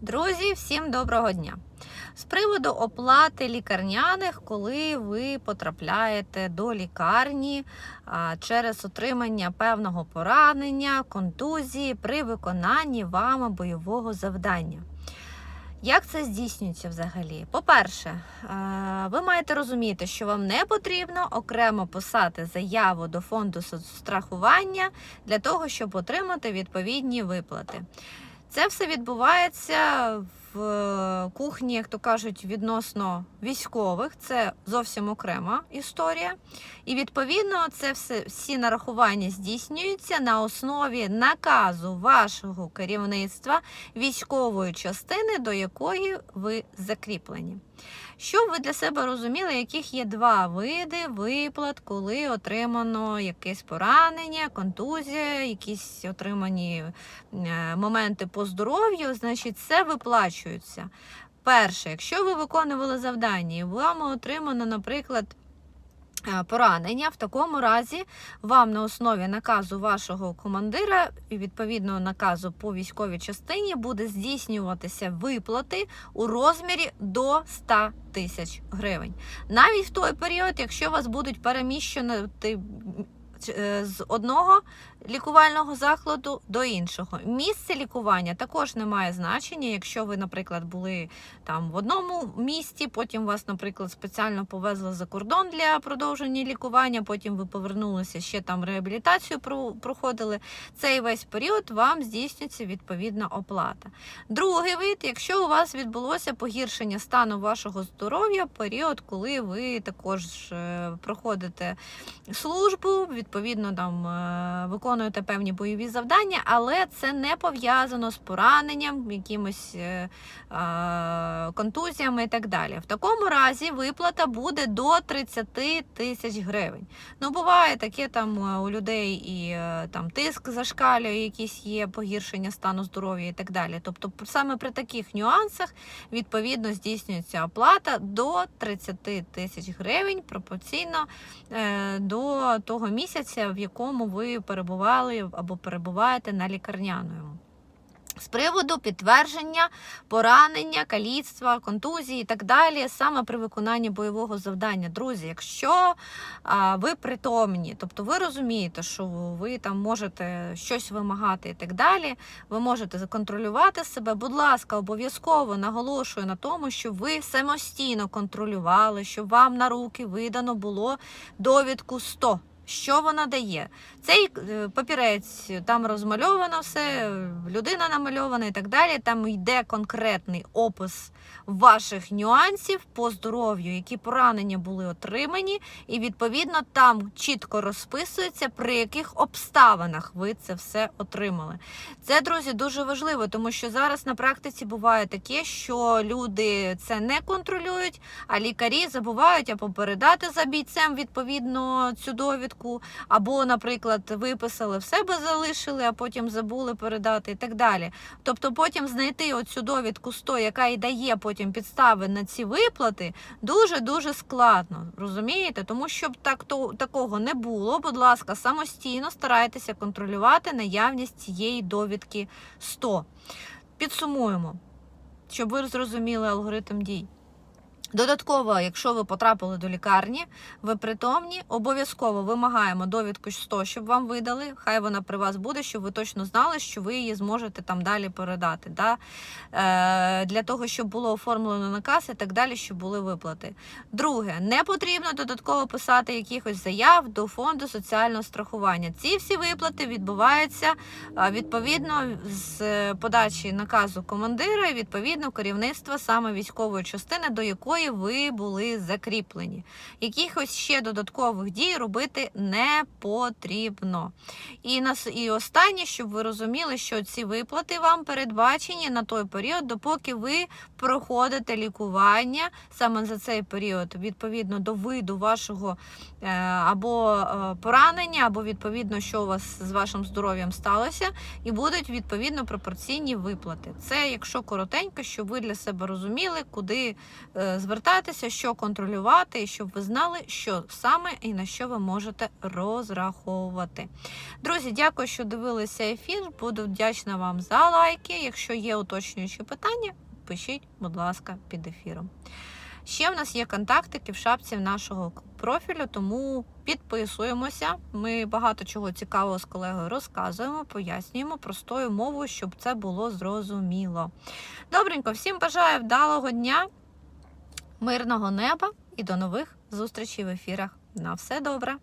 Друзі, всім доброго дня! З приводу оплати лікарняних, коли ви потрапляєте до лікарні через отримання певного поранення, контузії при виконанні вами бойового завдання. Як це здійснюється взагалі? По-перше, ви маєте розуміти, що вам не потрібно окремо писати заяву до фонду страхування для того, щоб отримати відповідні виплати. Це все відбувається в е, кухні, як то кажуть, відносно військових. Це зовсім окрема історія. І відповідно це все всі нарахування здійснюються на основі наказу вашого керівництва військової частини, до якої ви закріплені. Щоб ви для себе розуміли, яких є два види виплат, коли отримано якесь поранення, контузія, якісь отримані е, моменти по здоров'ю, значить, це виплачується. Перше, якщо ви виконували завдання і вам отримано, наприклад, Поранення в такому разі вам на основі наказу вашого командира і відповідного наказу по військовій частині буде здійснюватися виплати у розмірі до 100 тисяч гривень. Навіть в той період, якщо вас будуть переміщувати е, з одного лікувального закладу до іншого. Місце лікування також не має значення, якщо ви, наприклад, були там в одному місті, потім вас, наприклад, спеціально повезли за кордон для продовження лікування, потім ви повернулися ще там реабілітацію проходили. Цей весь період вам здійснюється відповідна оплата. Другий вид, якщо у вас відбулося погіршення стану вашого здоров'я, період, коли ви також е, проходите службу, відповідно там е, виконуєте певні бойові завдання, але це не пов'язано з пораненням, якимось е, контузіями і так далі. В такому разі виплата буде до 30 тисяч гривень. Ну, буває таке там у людей і там тиск зашкалює, якісь є погіршення стану здоров'я і так далі. Тобто, саме при таких нюансах відповідно здійснюється оплата до 30 тисяч гривень пропорційно е, того місяця, в якому ви перебували або перебуваєте на лікарняному. З приводу підтвердження поранення, каліцтва, контузії і так далі, саме при виконанні бойового завдання. Друзі, якщо а, ви притомні, тобто ви розумієте, що ви там можете щось вимагати і так далі, ви можете законтролювати себе. Будь ласка, обов'язково наголошую на тому, що ви самостійно контролювали, щоб вам на руки видано було довідку 100. Що вона дає? Цей е, папірець там розмальовано все, людина намальована і так далі. Там йде конкретний опис ваших нюансів по здоров'ю, які поранення були отримані, і відповідно там чітко розписується, при яких обставинах ви це все отримали. Це, друзі, дуже важливо, тому що зараз на практиці буває таке, що люди це не контролюють, а лікарі забувають або передати за бійцем відповідно цю довідку, або, наприклад, виписали в себе, залишили, а потім забули передати і так далі. Тобто, потім знайти оцю довідку 100, яка і дає потім підстави на ці виплати, дуже-дуже складно. Розумієте? Тому щоб так, то, такого не було, будь ласка, самостійно старайтеся контролювати наявність цієї довідки 100. Підсумуємо, щоб ви зрозуміли алгоритм дій. Додатково, якщо ви потрапили до лікарні, ви притомні, обов'язково вимагаємо довідку 100, щоб вам видали. Хай вона при вас буде, щоб ви точно знали, що ви її зможете там далі передати. Да? Е, Для того, щоб було оформлено наказ і так далі, щоб були виплати. Друге, не потрібно додатково писати якихось заяв до фонду соціального страхування. Ці всі виплати відбуваються відповідно з подачі наказу командира і відповідно керівництва саме військової частини, до якої ви були закріплені. Якихось ще додаткових дій робити не потрібно. І нас, і останнє, щоб ви розуміли, що ці виплати вам передбачені на той період, допоки ви проходите лікування саме за цей період, відповідно до виду вашого е, або е, поранення, або відповідно, що у вас з вашим здоров'ям сталося, і будуть відповідно пропорційні виплати. Це якщо коротенько, щоб ви для себе розуміли, куди е, звертайтеся, що контролювати, і щоб ви знали, що саме і на що ви можете розраховувати. Друзі, дякую, що дивилися ефір. Буду вдячна вам за лайки. Якщо є уточнюючі питання, пишіть, будь ласка, під ефіром. Ще в нас є контактики в шапці нашого профілю, тому підписуємося. Ми багато чого цікавого з колегою розказуємо, пояснюємо простою мовою, щоб це було зрозуміло. Добренько, всім бажаю вдалого дня, мирного неба і до нових зустрічей в ефірах. На все добре!